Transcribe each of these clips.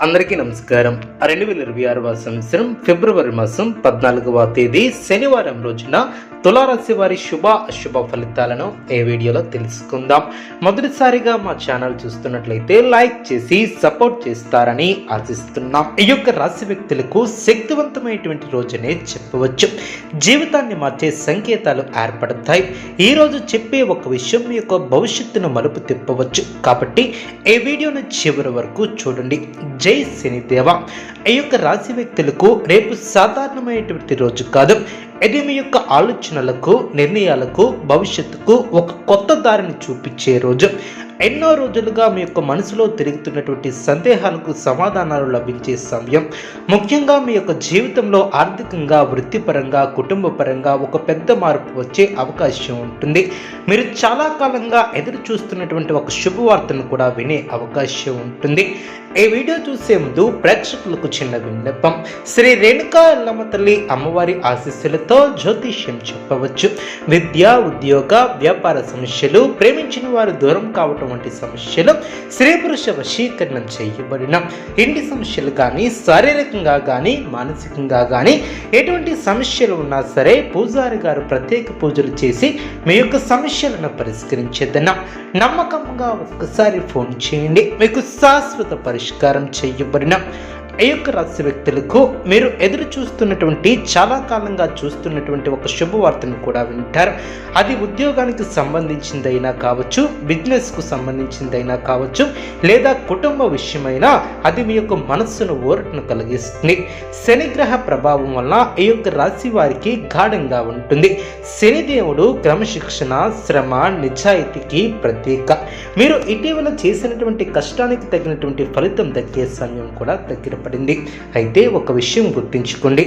అందరికీ నమస్కారం. రెండు వేల ఇరవై ఆరవ సంవత్సరం ఫిబ్రవరి మాసం పద్నాలుగవ తేదీ శనివారం రోజున తులారాశి వారి శుభ అశుభ ఫలితాలను ఈ వీడియోలో తెలుసుకుందాం. మొదటిసారిగా మా ఛానల్ చూస్తున్నట్లయితే లైక్ చేసి సపోర్ట్ చేస్తారని ఆశిస్తున్నాం. ఈ యొక్క రాశి వ్యక్తులకు శక్తివంతమైనటువంటి రోజునే చెప్పవచ్చు. జీవితాన్ని మార్చే సంకేతాలు ఏర్పడతాయి. ఈ రోజు చెప్పే ఒక విషయం మీ యొక్క భవిష్యత్తును మలుపు తిప్పవచ్చు. కాబట్టి ఈ వీడియోను చివరి వరకు చూడండి. జై శనిదేవ. ఈ యొక్క రాశి వ్యక్తులకు రేపు సాధారణమైనటువంటి రోజు కాదు. ఇది మీ యొక్క ఆలోచనలకు నిర్ణయాలకు భవిష్యత్తుకు ఒక కొత్త దారిని చూపించే రోజు. ఎన్నో రోజులుగా మీ యొక్క మనసులో తిరుగుతున్నటువంటి సందేహాలకు సమాధానాలు లభించే సమయం. ముఖ్యంగా మీ యొక్క జీవితంలో ఆర్థికంగా వృత్తిపరంగా కుటుంబ పరంగా ఒక పెద్ద మార్పు వచ్చే అవకాశం ఉంటుంది. మీరు చాలా కాలంగా ఎదురు చూస్తున్నటువంటి ఒక శుభవార్తను కూడా వినే అవకాశం ఉంటుంది. ఈ వీడియో చూసే ముందు ప్రేక్షకులకు చిన్న విన్నపం. శ్రీ రేణుకా ఎల్లమ్మ తల్లి అమ్మవారి ఆశీస్సులతో జ్యోతిష్యం చెప్పవచ్చు. విద్య ఉద్యోగ వ్యాపార సమస్యలు ప్రేమించిన వారు దూరం కావటం ఉన్నటువంటి సమస్యలు స్త్రీ పురుష వశీకరణం చేయబడిన ఇంటి సమస్యలు కానీ శారీరకంగా కానీ మానసికంగా కానీ ఎటువంటి సమస్యలు ఉన్నా సరే పూజారి గారు ప్రత్యేక పూజలు చేసి మీ యొక్క సమస్యలను పరిష్కరించేదన్న నమ్మకంగా ఒక్కసారి ఫోన్ చేయండి. మీకు శాశ్వత పరిష్కారం చేయబడిన ఈ యొక్క రాశి వ్యక్తులకు మీరు ఎదురు చూస్తున్నటువంటి చాలా కాలంగా చూస్తున్నటువంటి ఒక శుభవార్తను కూడా వింటారు. అది ఉద్యోగానికి సంబంధించిందైనా కావచ్చు బిజినెస్కు సంబంధించిందైనా కావచ్చు లేదా కుటుంబ విషయమైనా అది మీ యొక్క మనస్సును ఊరటను కలిగిస్తుంది. శనిగ్రహ ప్రభావం వల్ల ఈ యొక్క రాశి వారికి గాఢంగా ఉంటుంది. శనిదేవుడు క్రమశిక్షణ శ్రమ నిజాయితీకి ప్రతీక. మీరు ఇటీవల చేసినటువంటి కష్టానికి తగినటువంటి ఫలితం దక్కే సమయం కూడా దగ్గర పడింది అయితే ఒక విషయం గుర్తుంచుకోండి.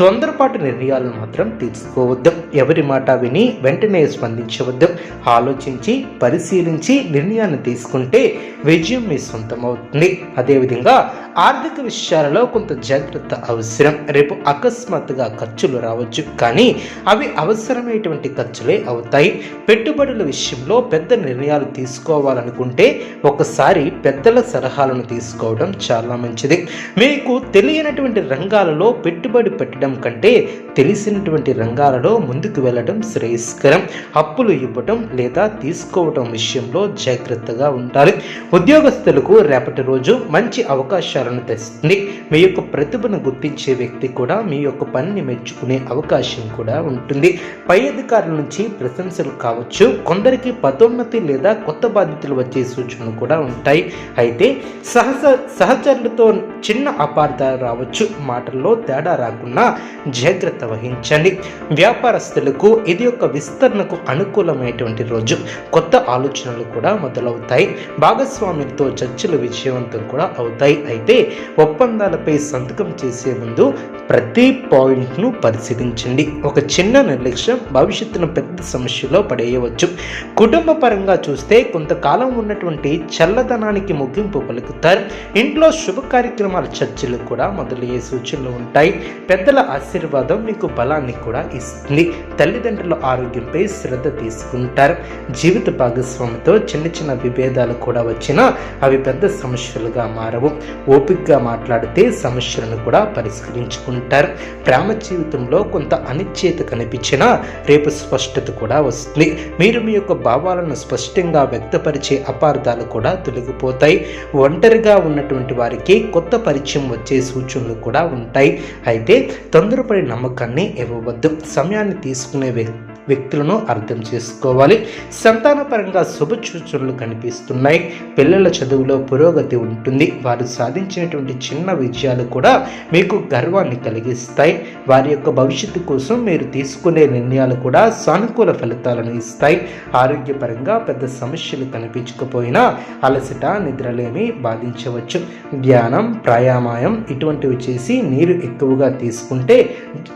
తొందరపాటు నిర్ణయాలను మాత్రం తీసుకోవద్దు ఎవరి మాట విని వెంటనే స్పందించవద్దు. ఆలోచించి పరిశీలించి నిర్ణయాన్ని తీసుకుంటే విజయం మీ సొంతం అవుతుంది అదేవిధంగా ఆర్థిక విషయాలలో కొంత జాగ్రత్త అవసరం. రేపు అకస్మాత్తుగా ఖర్చులు రావచ్చు. కానీ అవి అవసరమైనటువంటి ఖర్చులే అవుతాయి. పెట్టుబడుల విషయంలో పెద్ద నిర్ణయాలు తీసుకోవాలనుకుంటే ఒకసారి పెద్దల సలహాలను తీసుకోవడం చాలా మంచిది. మీకు తెలియనటువంటి రంగాలలో పెట్టుబడి పెట్టడం కంటే తెలిసినటువంటి రంగాలలో ముందుకు వెళ్ళడం శ్రేయస్కరం. అప్పులు ఇవ్వటం లేదా తీసుకోవటం విషయంలో జాగ్రత్తగా ఉండాలి. ఉద్యోగస్తులకు రేపటి రోజు మంచి అవకాశాలను తెస్తుంది. మీ యొక్క ప్రతిభను గుర్తించే వ్యక్తి కూడా మీ యొక్క పనిని మెచ్చుకునే అవకాశం కూడా ఉంటుంది. పై అధికారుల నుంచి ప్రశంసలు కావచ్చు. కొందరికి పదోన్నతి లేదా కొత్త బాధ్యతలు వచ్చే సూచనలు కూడా ఉంటాయి. అయితే సహజ సహచరులతో చిన్న అపార్థాలు రావచ్చు. మాటల్లో తేడా రాకుండా జాగ్రత్త వహించండి. వ్యాపారస్తులకు ఇది ఒక విస్తరణకు అనుకూలమైనటువంటి రోజు. కొత్త ఆలోచనలు కూడా మొదలవుతాయి. భాగస్వాములతో చర్చలు విజయవంతం కూడా అవుతాయి. అయితే ఒప్పందాలపై సంతకం చేసే ముందు ప్రతి పాయింట్ను పరిశీలించండి. ఒక చిన్న నిర్లక్ష్యం భవిష్యత్తును పెద్ద సమస్యలో పడేయవచ్చు. కుటుంబ పరంగా చూస్తే కొంతకాలం ఉన్నటువంటి చల్లదనానికి ముగింపు పలుకుతారు. ఇంట్లో శుభ కార్యక్రమాల చర్చలు కూడా మొదలయ్యే సూచనలు ఉంటాయి. పెద్దల ఆశీర్వాదం మీకు బలాన్ని కూడా ఇస్తుంది. తల్లిదండ్రుల ఆరోగ్యంపై శ్రద్ధ తీసుకుంటారు. జీవిత భాగస్వామితో చిన్న చిన్న విభేదాలు కూడా వచ్చినా అవి పెద్ద సమస్యలుగా మారవు. ఓపికగా మాట్లాడితే సమస్యలను కూడా పరిష్కరించుకుంటారు. ప్రేమ జీవితంలో కొంత అనిశ్చేత కనిపించినా రేపు స్పష్టత కూడా వస్తుంది. మీరు మీ యొక్క భావాలను స్పష్టంగా వ్యక్తపరిచే అపార్థాలు కూడా తొలగిపోతాయి. ఒంటరిగా ఉన్నటువంటి వారికి కొత్త పరిచయం వచ్చే సూచనలు కూడా ఉంటాయి. అయితే తొందరపడి నమ్మకాన్ని ఇవ్వవద్దు. సమయాన్ని తీసుకునే వ్యక్తి వ్యక్తులను అర్థం చేసుకోవాలి. సంతానపరంగా శుభ సూచనలు కనిపిస్తున్నాయి. పిల్లల చదువులో పురోగతి ఉంటుంది. వారు సాధించినటువంటి చిన్న విజయాలు కూడా మీకు గర్వాన్ని కలిగిస్తాయి. వారి యొక్క భవిష్యత్తు కోసం మీరు తీసుకునే నిర్ణయాలు కూడా సానుకూల ఫలితాలను ఇస్తాయి. ఆరోగ్యపరంగా పెద్ద సమస్యలు కనిపించకపోయినా అలసట నిద్రలేమి బాధించవచ్చు. ధ్యానం ప్రాయామాయం ఇటువంటివి చేసి నీరు ఎక్కువగా తీసుకుంటే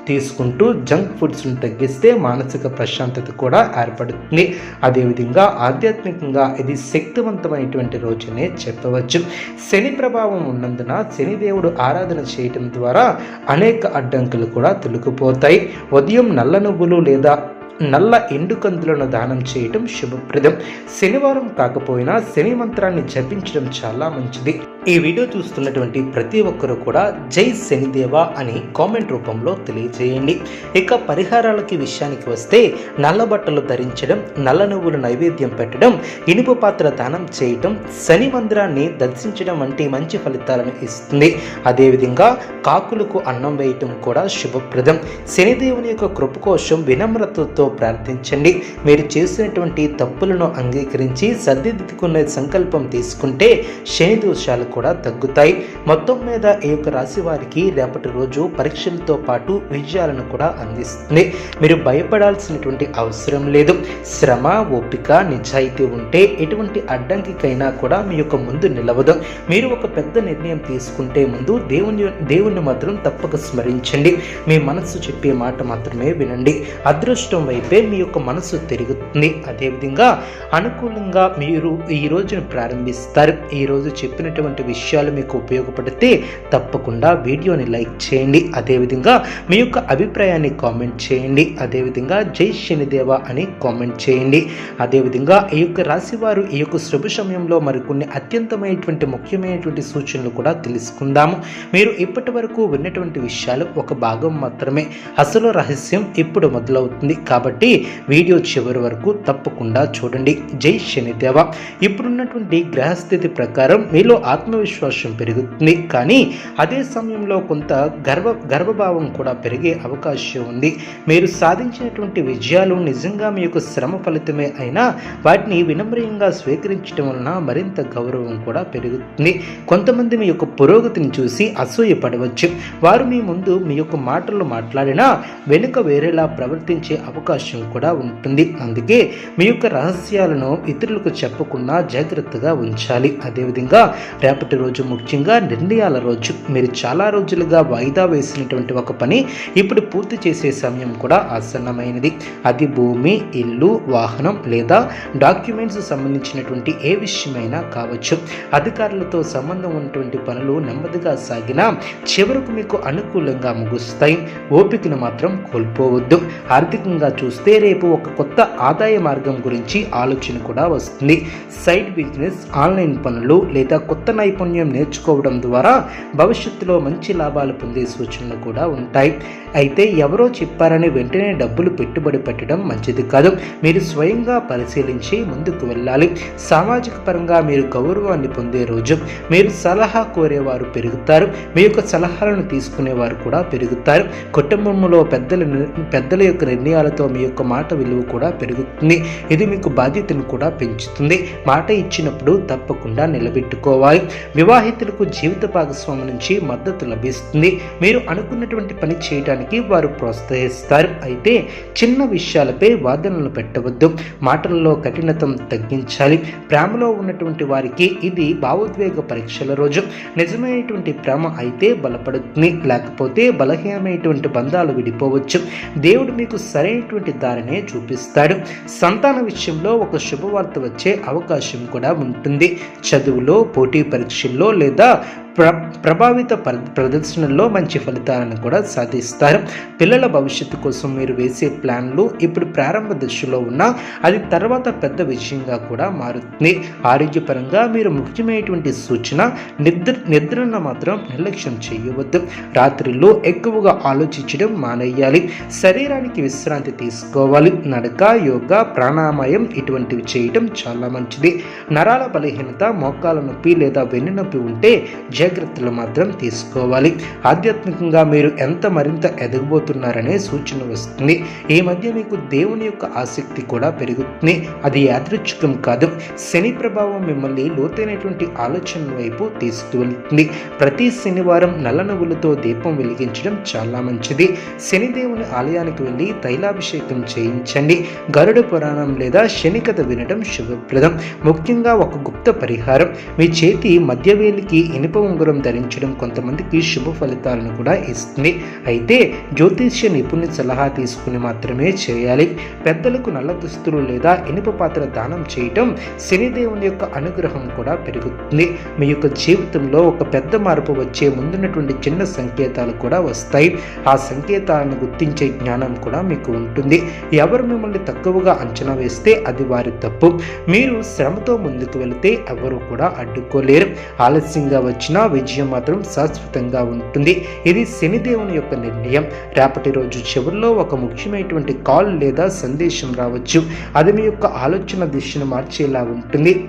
తీసుకుంటూ జంక్ ఫుడ్స్ను తగ్గిస్తే మానసిక ప్రశాంతత కూడా ఏర్పడుతుంది. అదేవిధంగా ఆధ్యాత్మికంగా ఇది శక్తివంతమైనటువంటి రోజునే చెప్పవచ్చు. శని ప్రభావం ఉన్నందున శనిదేవుడు ఆరాధన చేయటం ద్వారా అనేక అడ్డంకులు కూడా తొలగిపోతాయి. ఉదయం నల్ల నువ్వులు లేదా నల్ల ఎండు కందులను దానం చేయటం శుభప్రదం. శనివారం కాకపోయినా శని మంత్రాన్ని జపించడం చాలా మంచిది. ఈ వీడియో చూస్తున్నటువంటి ప్రతి ఒక్కరూ కూడా జై శనిదేవ అని కామెంట్ రూపంలో తెలియజేయండి. ఇక పరిహారాలకి విషయానికి వస్తే నల్ల బట్టలు ధరించడం నల్ల నువ్వులు నైవేద్యం పెట్టడం ఇనుప పాత్ర దానం చేయటం శని మందిరాన్ని దర్శించడం వంటి మంచి ఫలితాలను ఇస్తుంది. అదేవిధంగా కాకులకు అన్నం వేయటం కూడా శుభప్రదం. శనిదేవుని యొక్క కృప కోసం వినమ్రతతో ప్రార్థించండి. మీరు చేసినటువంటి తప్పులను అంగీకరించి సర్దిద్దుకునే సంకల్పం తీసుకుంటే శని దోషాలకు కూడా తగ్గుతాయి. మొత్తం మీద ఈ యొక్క రాశి వారికి రేపటి రోజు పరీక్షలతో పాటు విజయాలను కూడా అందిస్తుంది. మీరు భయపడాల్సినటువంటి అవసరం లేదు. శ్రమ ఓపిక నిజాయితీ ఉంటే ఎటువంటి అడ్డంకికైనా కూడా మీ యొక్క ముందు నిలవదు. మీరు ఒక పెద్ద నిర్ణయం తీసుకుంటే ముందు దేవుని దేవుణ్ణి మాత్రం తప్పక స్మరించండి. మీ మనస్సు చెప్పే మాట మాత్రమే వినండి. అదృష్టం వైపే మీ యొక్క మనస్సు తిరుగుతుంది. అదేవిధంగా అనుకూలంగా మీరు ఈ రోజును ప్రారంభిస్తారు. ఈరోజు చెప్పినటువంటి విషయాలు మీకు ఉపయోగపడితే తప్పకుండా వీడియోని లైక్ చేయండి. అదేవిధంగా మీ యొక్క అభిప్రాయాన్ని కామెంట్ చేయండి. అదేవిధంగా జై శనిదేవ అని కామెంట్ చేయండి. అదేవిధంగా ఈ యొక్క రాశివారు ఈ యొక్క శుభ సమయంలో మరికొన్ని అత్యంతమైనటువంటి ముఖ్యమైనటువంటి సూచనలు కూడా తెలుసుకుందాము. మీరు ఇప్పటి వరకు విన్నటువంటి విషయాలు ఒక భాగం మాత్రమే. అసలు రహస్యం ఇప్పుడు మొదలవుతుంది. కాబట్టి వీడియో చివరి వరకు తప్పకుండా చూడండి. జై శనిదేవ. ఇప్పుడున్నటువంటి గ్రహస్థితి ప్రకారం మీలో ఆత్మ ఆత్మవిశ్వాసం పెరుగుతుంది. కానీ అదే సమయంలో కొంత గర్వ గర్వభావం కూడా పెరిగే అవకాశం ఉంది. మీరు సాధించినటువంటి విజయాలు నిజంగా మీ యొక్క శ్రమ ఫలితమే అయినా వాటిని వినమ్రయంగా స్వీకరించడం వలన మరింత గౌరవం కూడా పెరుగుతుంది. కొంతమంది మీ యొక్క పురోగతిని చూసి అసూయపడవచ్చు. వారు మీ ముందు మీ యొక్క మాటలు మాట్లాడినా వెనుక వేరేలా ప్రవర్తించే అవకాశం కూడా ఉంటుంది. అందుకే మీ యొక్క రహస్యాలను ఇతరులకు చెప్పకుండా జాగ్రత్తగా ఉంచాలి. అదేవిధంగా రేపటి రోజు ముఖ్యంగా నిర్ణయాల రోజు. మీరు చాలా రోజులుగా వాయిదా వేసినటువంటి ఒక పని ఇప్పుడు పూర్తి చేసే సమయం కూడా ఆసన్నమైనది. అది భూమి ఇల్లు వాహనం లేదా డాక్యుమెంట్స్ సంబంధించినటువంటి ఏ విషయమైనా కావచ్చు. అధికారులతో సంబంధం ఉన్నటువంటి పనులు నెమ్మదిగా సాగినా చివరకు మీకు అనుకూలంగా ముగుస్తాయి. ఓపికను మాత్రం కోల్పోవద్దు. ఆర్థికంగా చూస్తే రేపు ఒక కొత్త ఆదాయ మార్గం గురించి ఆలోచన కూడా వస్తుంది. సైడ్ బిజినెస్ ఆన్లైన్ పనులు లేదా కొత్త నైపుణ్యం నేర్చుకోవడం ద్వారా భవిష్యత్తులో మంచి లాభాలు పొందే సూచనలు కూడా ఉంటాయి. అయితే ఎవరో చెప్పారని వెంటనే డబ్బులు పెట్టుబడి పెట్టడం మంచిది కాదు. మీరు స్వయంగా పరిశీలించి ముందుకు వెళ్ళాలి. సామాజిక పరంగా మీరు గౌరవాన్ని పొందే రోజు. మీరు సలహా కోరేవారు పెరుగుతారు. మీ యొక్క సలహాలను తీసుకునేవారు కూడా పెరుగుతారు. కుటుంబంలో పెద్దల పెద్దల యొక్క నిర్ణయాలతో మీ యొక్క మాట విలువ కూడా పెరుగుతుంది. ఇది మీకు బాధ్యతను కూడా పెంచుతుంది. మాట ఇచ్చినప్పుడు తప్పకుండా నిలబెట్టుకోవాలి. వివాహితులకు జీవిత భాగస్వామి నుంచి మద్దతు లభిస్తుంది. మీరు అనుకున్నటువంటి పని చేయడానికి వారు ప్రోత్సహిస్తారు. అయితే చిన్న విషయాలపై వాదనలు పెట్టవద్దు. మాటలలో కఠినతం తగ్గించాలి. ప్రేమలో ఉన్నటువంటి వారికి ఇది భావోద్వేగ పరీక్షల రోజు. నిజమైనటువంటి ప్రేమ అయితే బలపడుతుంది. లేకపోతే బలహీనమైనటువంటి బంధాలు విడిపోవచ్చు. దేవుడు మీకు సరైనటువంటి దారినే చూపిస్తాడు. సంతాన విషయంలో ఒక శుభవార్త వచ్చే అవకాశం కూడా ఉంటుంది. చదువులో పోటీ పరీక్షల్లో లేదా ప్ర ప్రభావిత ప్ర ప్రదర్శనల్లో మంచి ఫలితాలను కూడా సాధిస్తారు. పిల్లల భవిష్యత్తు కోసం మీరు వేసే ప్లాన్లు ఇప్పుడు ప్రారంభ దశలో ఉన్న అది తర్వాత పెద్ద విషయంగా కూడా మారుతుంది. ఆరోగ్యపరంగా మీరు ముఖ్యమైనటువంటి సూచన నిద్ర నిద్రను మాత్రం నిర్లక్ష్యం చేయవద్దు. రాత్రిలో ఎక్కువగా ఆలోచించడం మానేయాలి. శరీరానికి విశ్రాంతి తీసుకోవాలి. నడక యోగా ప్రాణాయామం ఇటువంటివి చేయడం చాలా మంచిది. నరాల బలహీనత మోకాల నొప్పి లేదా వెన్ను నొప్పి ఉంటే జాగ్రత్తలు మాత్రం తీసుకోవాలి. ఆధ్యాత్మికంగా మీరు ఎంత మరింత ఎదగబోతున్నారనే సూచన వస్తుంది. ఈ మధ్య మీకు దేవుని యొక్క ఆసక్తి కూడా పెరుగుతుంది. అది యాదృచ్ఛికం కాదు. శని ప్రభావం మిమ్మల్ని లోతైనటువంటి ఆలోచనల వైపు తీసుకువెళ్తుంది ప్రతి శనివారం నల్ల నువ్వులతో దీపం వెలిగించడం చాలా మంచిది. శనిదేవుని ఆలయానికి వెళ్ళి తైలాభిషేకం చేయించండి. గరుడ పురాణం లేదా శని కథ వినడం శుభప్రదం. ముఖ్యంగా ఒక గుప్త పరిహారం. మీ చేతి మధ్యవేలికి ఇనుప ఉంగరం ధరించడం కొంతమందికి శుభ ఫలితాలను కూడా ఇస్తుంది. అయితే జ్యోతిష్య నిపుణుని సలహా తీసుకుని మాత్రమే చేయాలి. పెద్దలకు నల్ల దుస్తులు లేదా ఇనుప పాత్ర దానం చేయటం శనిదేవుని యొక్క అనుగ్రహం కూడా పెరుగుతుంది. మీ యొక్క జీవితంలో ఒక పెద్ద మార్పు వచ్చే ముందున్నటువంటి చిన్న సంకేతాలు కూడా వస్తాయి. ఆ సంకేతాలను గుర్తించే జ్ఞానం కూడా మీకు ఉంటుంది. ఎవరు మిమ్మల్ని తక్కువగా అంచనా వేస్తే అది వారి తప్పు. మీరు శ్రమతో ముందుకు వెళితే ఎవరు కూడా అడ్డుకోలేరు. ఆలస్యంగా వచ్చినా విజయం మాత్రం శాశ్వతంగా ఉంటుంది. ఇది శనిదేవుని యొక్క నిర్ణయం. రేపటి రోజు చివరిలో ఒక ముఖ్యమైనటువంటి కాల్ లేదా సందేశం రావచ్చు. అది మీ యొక్క ఆలోచన దిశను మార్చేలా ఉంటుంది.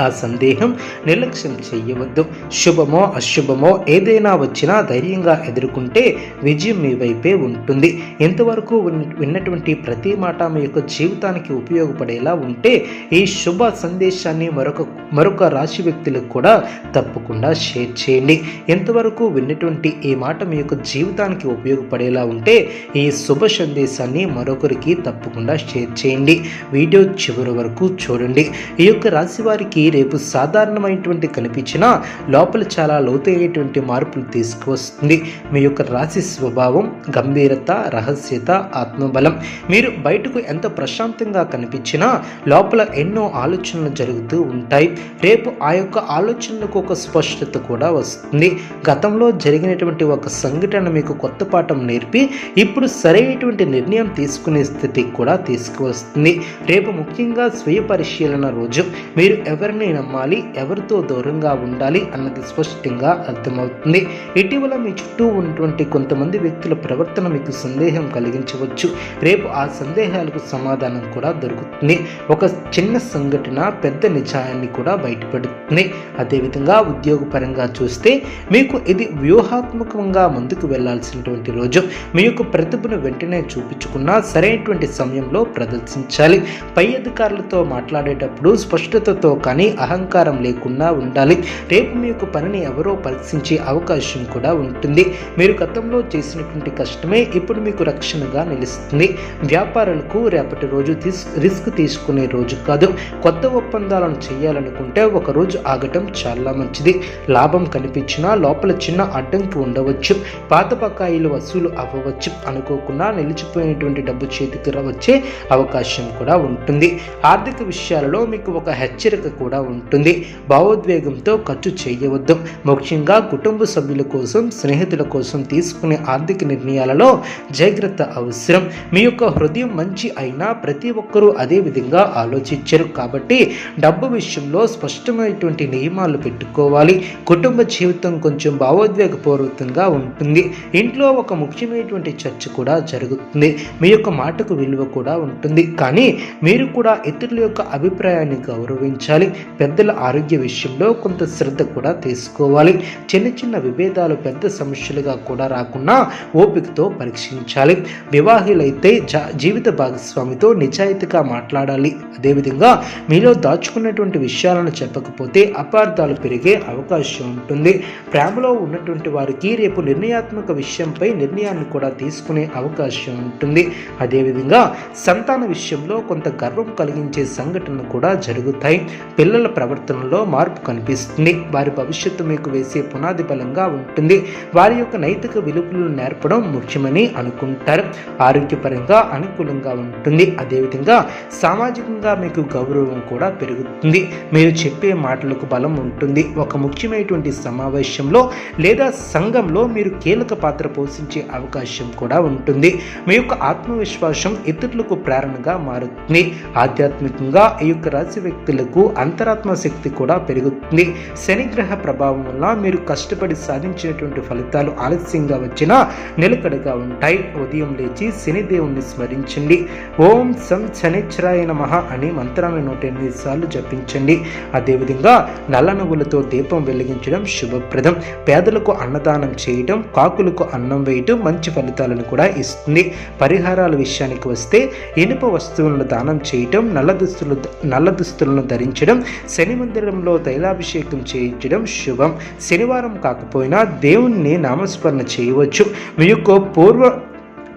ఆ సందేహం నిర్లక్ష్యం చేయవద్దు. శుభమో అశుభమో ఏదైనా వచ్చినా ధైర్యంగా ఎదుర్కొంటే విజయం మీ వైపే ఉంటుంది. ఎంతవరకు విన్నటువంటి ప్రతి మాట మీ యొక్క జీవితానికి ఉపయోగపడేలా ఉంటే ఈ శుభ సందేశాన్ని మరొక మరొక రాశి వ్యక్తులకు కూడా తప్పకుండా షేర్ చేయండి. ఎంతవరకు విన్నటువంటి ఈ మాట మీ యొక్క జీవితానికి ఉపయోగపడేలా ఉంటే ఈ శుభ సందేశాన్ని మరొకరికి తప్పకుండా షేర్ చేయండి. వీడియో చివరి వరకు చూడండి. ఈ యొక్క రాశి వారికి రేపు సాధారణమైనటువంటి కనిపించినా లోపల చాలా లోతైనటువంటి మార్పులు తీసుకువస్తుంది. మీ యొక్క రాశి స్వభావం గంభీరత రహస్యత ఆత్మబలం. మీరు బయటకు ఎంత ప్రశాంతంగా కనిపించినా లోపల ఎన్నో ఆలోచనలు జరుగుతూ ఉంటాయి. రేపు ఆ యొక్క ఆలోచనలకు ఒక స్పష్టత కూడా వస్తుంది. గతంలో జరిగినటువంటి ఒక సంఘటన మీకు కొత్త పాఠం నేర్పి ఇప్పుడు సరైనటువంటి నిర్ణయం తీసుకునే స్థితికి కూడా తీసుకువస్తుంది. రేపు ముఖ్యంగా స్వీయ పరిశీలన రోజు. మీరు ఎవరిని నమ్మాలి ఎవరితో దూరంగా ఉండాలి అన్నది స్పష్టంగా అర్థమవుతుంది. ఇటీవల మీ చుట్టూ ఉన్నటువంటి కొంతమంది వ్యక్తుల ప్రవర్తన మీకు సందేహం కలిగించవచ్చు. రేపు ఆ సందేహాలకు సమాధానం కూడా దొరుకుతుంది. ఒక చిన్న సంఘటన పెద్ద నిజాయాన్ని కూడా బయటపడుతుంది. అదేవిధంగా ఉద్యోగపరంగా చూస్తే మీకు ఇది వ్యూహాత్మకంగా ముందుకు వెళ్ళాల్సినటువంటి రోజు. మీ యొక్క ప్రతిభను వెంటనే చూపించుకున్న సరైనటువంటి సమయంలో ప్రదర్శించాలి. పై అధికారులతో మాట్లాడేటప్పుడు స్పష్టతతో కానీ అహంకారం లేకుండా ఉండాలి. రేపు మీ యొక్క పనిని ఎవరో పరీక్షించే అవకాశం కూడా ఉంటుంది. మీరు గతంలో చేసినటువంటి కష్టమే ఇప్పుడు మీకు రక్షణగా నిలుస్తుంది. వ్యాపారులకు రేపటి రోజు తీసు రిస్క్ తీసుకునే రోజు కాదు. కొత్త ఒప్పందాలను చేయాలనుకుంటే ఒక రోజు ఆగటం చాలా మంచిది. లాభం కనిపించినా లోపల చిన్న అడ్డంకి ఉండవచ్చు. పాత బకాయిలు వసూలు అవ్వవచ్చు. అనుకోకుండా నిలిచిపోయినటువంటి డబ్బు చేతికి రా- వచ్చే అవకాశం కూడా ఉంటుంది. ఆర్థిక విషయాలలో మీకు ఒక హెచ్చరిక కూడా కూడా ఉంటుంది. భావోద్వేగంతో ఖర్చు చేయవద్దు. ముఖ్యంగా కుటుంబ సభ్యుల కోసం స్నేహితుల కోసం తీసుకునే ఆర్థిక నిర్ణయాలలో జాగ్రత్త అవసరం. మీ యొక్క హృదయం మంచి అయినా ప్రతి ఒక్కరూ అదే విధంగా ఆలోచించరు. కాబట్టి డబ్బు విషయంలో స్పష్టమైనటువంటి నియమాలు పెట్టుకోవాలి. కుటుంబ జీవితం కొంచెం భావోద్వేగపూర్వకంగా ఉంటుంది. ఇంట్లో ఒక ముఖ్యమైనటువంటి చర్చ కూడా జరుగుతుంది. మీ యొక్క మాటకు విలువ కూడా ఉంటుంది. కానీ మీరు కూడా ఇతరుల యొక్క అభిప్రాయాన్ని గౌరవించాలి. పెద్దల ఆరోగ్య విషయంలో కొంత శ్రద్ధ కూడా తీసుకోవాలి. చిన్న చిన్న విభేదాలు పెద్ద సమస్యలుగా కూడా రాకుండా ఓపికతో పరీక్షించాలి. వివాహిలైతే జా జీవిత భాగస్వామితో నిజాయితీగా మాట్లాడాలి. అదేవిధంగా మీలో దాచుకున్నటువంటి విషయాలను చెప్పకపోతే అపార్థాలు పెరిగే అవకాశం ఉంటుంది. ప్రేమలో ఉన్నటువంటి వారికి రేపు నిర్ణయాత్మక విషయంపై నిర్ణయాన్ని కూడా తీసుకునే అవకాశం ఉంటుంది. అదేవిధంగా సంతాన విషయంలో కొంత గర్వం కలిగించే సంఘటనలు కూడా జరుగుతాయి. పిల్లల ప్రవర్తనలో మార్పు కనిపిస్తుంది. వారి భవిష్యత్తు మీకు వేసే పునాది బలంగా ఉంటుంది. వారి యొక్క నైతిక విలువలను నేర్పడం ముఖ్యమని అనుకుంటారు. ఆరోగ్యపరంగా అనుకూలంగా ఉంటుంది. అదేవిధంగా సామాజికంగా మీకు గౌరవం కూడా పెరుగుతుంది. మీరు చెప్పే మాటలకు బలం ఉంటుంది. ఒక ముఖ్యమైనటువంటి సమావేశంలో లేదా సంఘంలో మీరు కీలక పాత్ర పోషించే అవకాశం కూడా ఉంటుంది. మీ యొక్క ఆత్మవిశ్వాసం ఇతరులకు ప్రేరణగా మారుతుంది. ఆధ్యాత్మికంగా ఈ యొక్క రాశి వ్యక్తులకు అంతరాత్మ శక్తి కూడా పెరుగుతుంది. శనిగ్రహ ప్రభావం వల్ల మీరు కష్టపడి సాధించినటువంటి ఫలితాలు ఆలస్యంగా వచ్చినా నిలకడగా ఉంటాయి. ఉదయం లేచి శనిదేవుణ్ణి స్మరించండి. ఓం సం శనిశ్చరాయ నమ అని మంత్రాన్ని నూట ఎనిమిది సార్లు జపించండి. అదేవిధంగా నల్ల నువ్వులతో దీపం వెలిగించడం శుభప్రదం. పేదలకు అన్నదానం చేయడం కాకులకు అన్నం వేయటం మంచి ఫలితాలను కూడా ఇస్తుంది. పరిహారాల విషయానికి వస్తే ఇనుప వస్తువులను దానం చేయటం నల్ల దుస్తులు నల్ల దుస్తులను ధరించడం శని మందిరంలో తైలాభిషేకం చేయించడం శుభం. శనివారం కాకపోయినా దేవుణ్ణి నామస్మరణ చేయవచ్చు. మీ యొక్క పూర్వ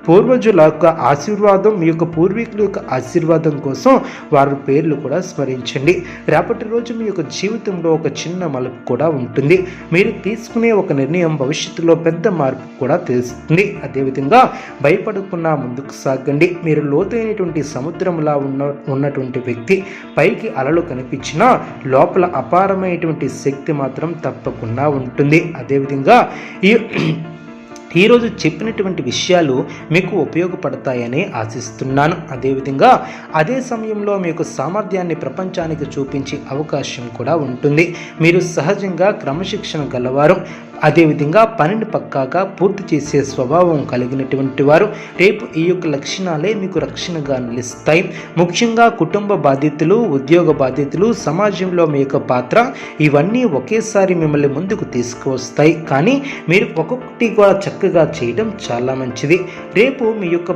పూర్వజుల యొక్క ఆశీర్వాదం మీ యొక్క పూర్వీకుల యొక్క ఆశీర్వాదం కోసం వారి పేర్లు కూడా స్మరించండి. రేపటి రోజు మీ యొక్క జీవితంలో ఒక చిన్న మలుపు కూడా ఉంటుంది. మీరు తీసుకునే ఒక నిర్ణయం భవిష్యత్తులో పెద్ద మార్పు కూడా తెలుస్తుంది అదేవిధంగా భయపడకుండా ముందుకు సాగండి. మీరు లోతైనటువంటి సముద్రంలా ఉన్న ఉన్నటువంటి వ్యక్తి పైకి అలలు కనిపించినా లోపల అపారమైనటువంటి శక్తి మాత్రం తప్పకుండా ఉంటుంది. అదేవిధంగా ఈ ఈరోజు చెప్పినటువంటి విషయాలు మీకు ఉపయోగపడతాయని ఆశిస్తున్నాను. అదేవిధంగా అదే సమయంలో మీకు సామర్థ్యాన్ని ప్రపంచానికి చూపించే అవకాశం కూడా ఉంటుంది. మీరు సహజంగా క్రమశిక్షణ గలవారు. అదేవిధంగా పనిని పక్కాగా పూర్తి చేసే స్వభావం కలిగినటువంటి వారు రేపు ఈ యొక్క లక్షణాలే మీకు రక్షణగా నిలుస్తాయి. ముఖ్యంగా కుటుంబ బాధ్యతలు ఉద్యోగ బాధ్యతలు సమాజంలో మీ యొక్క పాత్ర ఇవన్నీ ఒకేసారి మిమ్మల్ని ముందుకు తీసుకువస్తాయి. కానీ మీరు ఒక్కొక్కటి కూడా చక్కగా చేయడం చాలా మంచిది. రేపు మీ యొక్క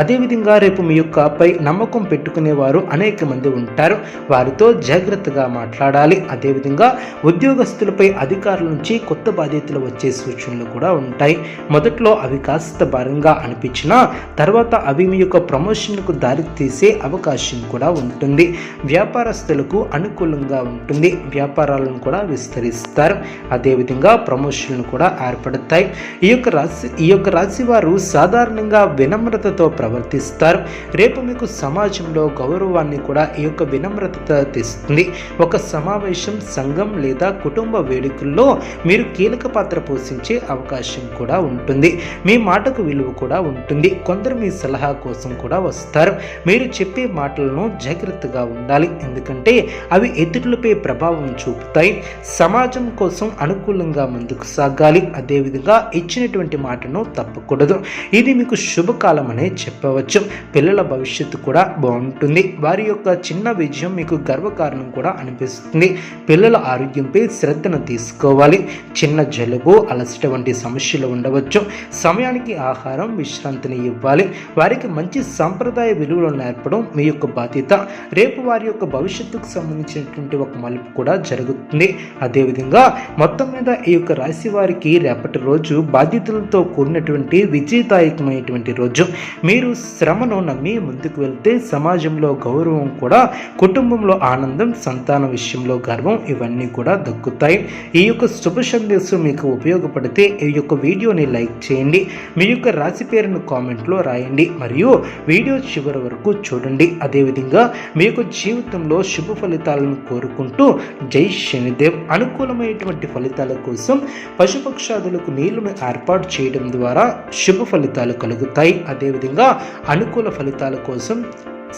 అదేవిధంగా రేపు మీ యొక్క పై నమ్మకం పెట్టుకునేవారు అనేక మంది ఉంటారు. వారితో జాగ్రత్తగా మాట్లాడాలి. అదేవిధంగా ఉద్యోగస్తులపై అధికారుల నుంచి కొత్త బాధ్యతలు వచ్చే సూచనలు కూడా ఉంటాయి. మొదట్లో అవి కాస్త భారంగా అనిపించినా తర్వాత అవి మీ యొక్క ప్రమోషన్కు దారి తీసే అవకాశం కూడా ఉంటుంది. వ్యాపారస్తులకు అనుకూలంగా ఉంటుంది. వ్యాపారాలను కూడా విస్తరిస్తారు. అదేవిధంగా ప్రమోషన్లు కూడా ఏర్పడతాయి. ఈ యొక్క రాశి ఈ యొక్క రాశి వారు సాధారణంగా వినమ్రతతో ప్రవర్తిస్తారు. రేపు మీకు సమాజంలో గౌరవాన్ని కూడా ఈ యొక్క వినమ్రత తెస్తుంది. ఒక సమావేశం సంఘం లేదా కుటుంబ వేడుకల్లో మీరు కీలక పాత్ర పోషించే అవకాశం కూడా ఉంటుంది. మీ మాటకు విలువ కూడా ఉంటుంది. కొందరు మీ సలహా కోసం కూడా వస్తారు. మీరు చెప్పే మాటలను జాగ్రత్తగా ఉండాలి. ఎందుకంటే అవి ఇతరులపై ప్రభావం చూపుతాయి. సమాజం కోసం అనుకూలంగా ముందుకు సాగాలి. అదేవిధంగా ఇచ్చినటువంటి మాటను తప్పకూడదు. ఇది మీకు శుభకాలం అనే చెప్పవచ్చు. పిల్లల భవిష్యత్తు కూడా బాగుంటుంది. వారి యొక్క చిన్న విజయం మీకు గర్వకారణం కూడా అనిపిస్తుంది. పిల్లల ఆరోగ్యంపై శ్రద్ధను తీసుకోవాలి. చిన్న జలుబు అలసట వంటి సమస్యలు ఉండవచ్చు. సమయానికి ఆహారం విశ్రాంతిని ఇవ్వాలి. వారికి మంచి సాంప్రదాయ విలువలు నేర్పడం మీ యొక్క బాధ్యత. రేపు వారి యొక్క భవిష్యత్తుకు సంబంధించినటువంటి ఒక మలుపు కూడా జరుగుతుంది. అదేవిధంగా మొత్తం మీద ఈ యొక్క రాశి వారికి రేపటి రోజు బాధ్యతలతో కూడినటువంటి విజయదాయకమైనటువంటి రోజు. మీరు మీరు శ్రమను నమ్మి ముందుకు వెళ్తే సమాజంలో గౌరవం కూడా కుటుంబంలో ఆనందం సంతాన విషయంలో గర్వం ఇవన్నీ కూడా దక్కుతాయి. ఈ యొక్క శుభ సందేశం మీకు ఉపయోగపడితే ఈ యొక్క వీడియోని లైక్ చేయండి. మీ యొక్క రాశి పేరును కామెంట్లో రాయండి. మరియు వీడియో చివరి వరకు చూడండి. అదేవిధంగా మీ యొక్క జీవితంలో శుభ ఫలితాలను కోరుకుంటూ జై శనిదేవ్. అనుకూలమైనటువంటి ఫలితాల కోసం పశుపక్షాదులకు నీళ్ళను ఏర్పాటు చేయడం ద్వారా శుభ ఫలితాలు కలుగుతాయి. అదేవిధంగా అనుకూల ఫలితాల కోసం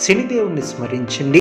శనిదేవుని స్మరించండి.